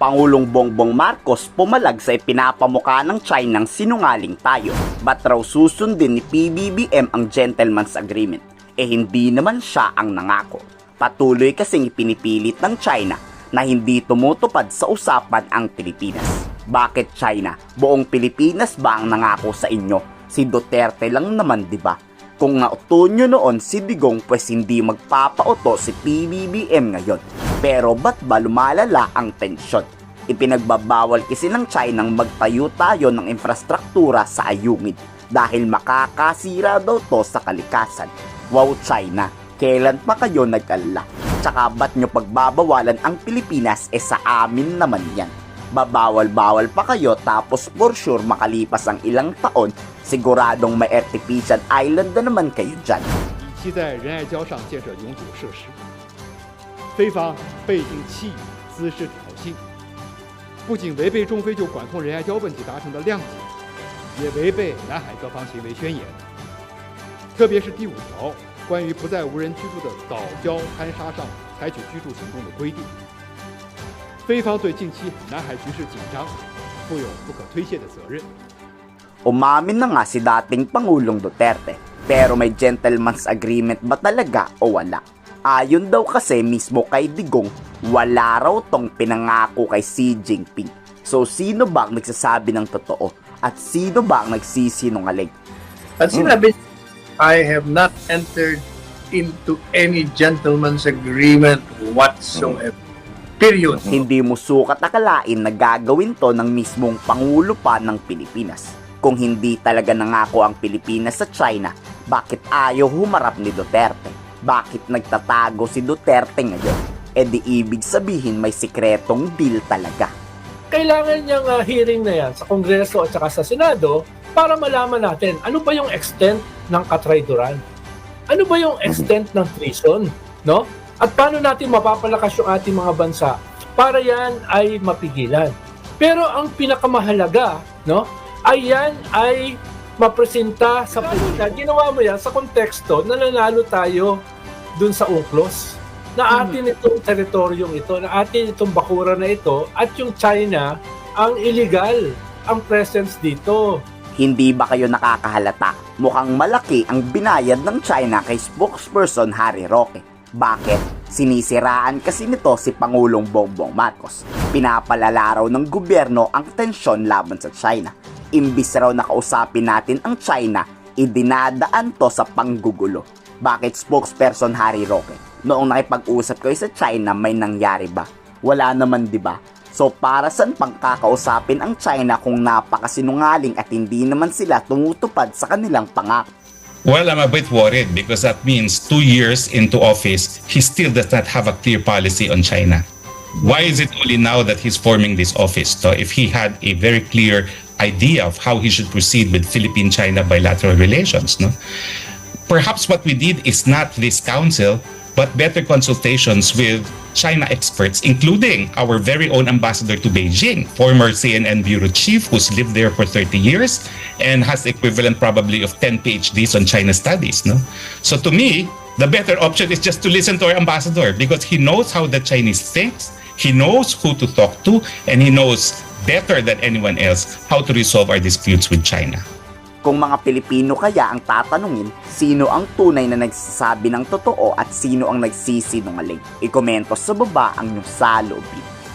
Pangulong Bongbong Marcos pumalag sa ipinapamukha ng China ng sinungaling tayo. Ba't raw susundin ni PBBM ang Gentleman's Agreement? Eh hindi naman siya ang nangako. Patuloy kasing ipinipilit ng China na hindi tumutupad sa usapan ang Pilipinas. Bakit China? Buong Pilipinas ba ang nangako sa inyo? Si Duterte lang naman, di ba? Kung nauto nyo noon si Digong pues hindi magpapauto si PBBM ngayon. Pero ba't ba lumalala ang tensyon? Ipinagbabawal kasi ng China ang magtayo tayo ng infrastruktura sa ayungin dahil makakasira daw to sa kalikasan. Wow China, kailan pa kayo nag-alala? Tsaka ba't nyo pagbabawalan ang Pilipinas eh sa amin naman yan? Babawal-bawal pa kayo tapos for sure makalipas ang ilang taon siguradong may artificial island na naman kayo dyan. 以期在仁爱礁上建设永久设施。非方背景弃以滋事挑衅，不仅违背中非就管控仁爱礁问题达成的谅解，也违背南海各方行为宣言。特别是第五条关于不在无人居住的岛礁滩沙上采取居住行动的规定。非方对近期南海局势紧张负有不可推卸的责任。 Umamin na nga si dating Pangulong Duterte. Pero may gentleman's agreement ba talaga o wala? Ayon daw kasi mismo kay Digong, wala raw tong pinangako kay Xi Jinping. So sino ba ang nagsasabi ng totoo? At sino ba ang nagsisinungaling? At sinabi, I have not entered into any gentleman's agreement whatsoever. Period. Hindi mo sukat akalain na gagawin to ng mismong Pangulo pa ng Pilipinas. Kung hindi talaga nangako ang Pilipinas sa China, bakit ayaw humarap ni Duterte? Bakit nagtatago si Duterte ngayon? E di ibig sabihin may sikretong deal talaga. kailangan niyang ah, hearing na yan sa Kongreso at saka sa Senado para malaman natin ano ba yung extent ng katraidoran. Ano ba yung extent ng treason, no? At paano natin mapapalakas yung ating mga bansa para yan ay mapigilan. Pero ang pinakamahalaga, no? Ay yan ay mapresenta sa publika. Ginawa mo yan sa konteksto na nanalo tayo dun sa UNCLOS na atin itong teritoryong ito, na atin itong bakura na ito, at yung China ang illegal ang presence dito. Hindi ba kayo nakakahalata? Mukhang malaki ang binayad ng China kay spokesperson Harry Roque. Bakit? Sinisiraan kasi nito si Pangulong Bongbong Marcos. Pinapalala ng gobyerno ang tensyon laban sa China. Imbis raw na kausapin natin ang China, idinadaan to sa panggugulo. Bakit spokesperson Harry Roque? Noong nakipag-usap kayo sa China, may nangyari ba? Wala naman, di ba? So para saan pang kakausapin ang China kung napakasinungaling at hindi naman sila tumutupad sa kanilang pangako? Well, I'm a bit worried because that means two years into office, he still does not have a clear policy on China. Why is it only now that he's forming this office? So if he had a very clear idea of how he should proceed with Philippine-China bilateral relations, no? Perhaps what we did is not this council, but better consultations with China experts, including our very own ambassador to Beijing, former CNN bureau chief who's lived there for 30 years and has the equivalent probably of 10 PhDs on China studies. No? So to me, the better option is just to listen to our ambassador because he knows how the Chinese thinks, he knows who to talk to, and he knows better than anyone else how to resolve our disputes with China. Kung mga Pilipino kaya ang tatanungin, sino ang tunay na nagsasabi ng totoo at sino ang nagsisinungaling? Ikomento sa baba ang inyong saloobin.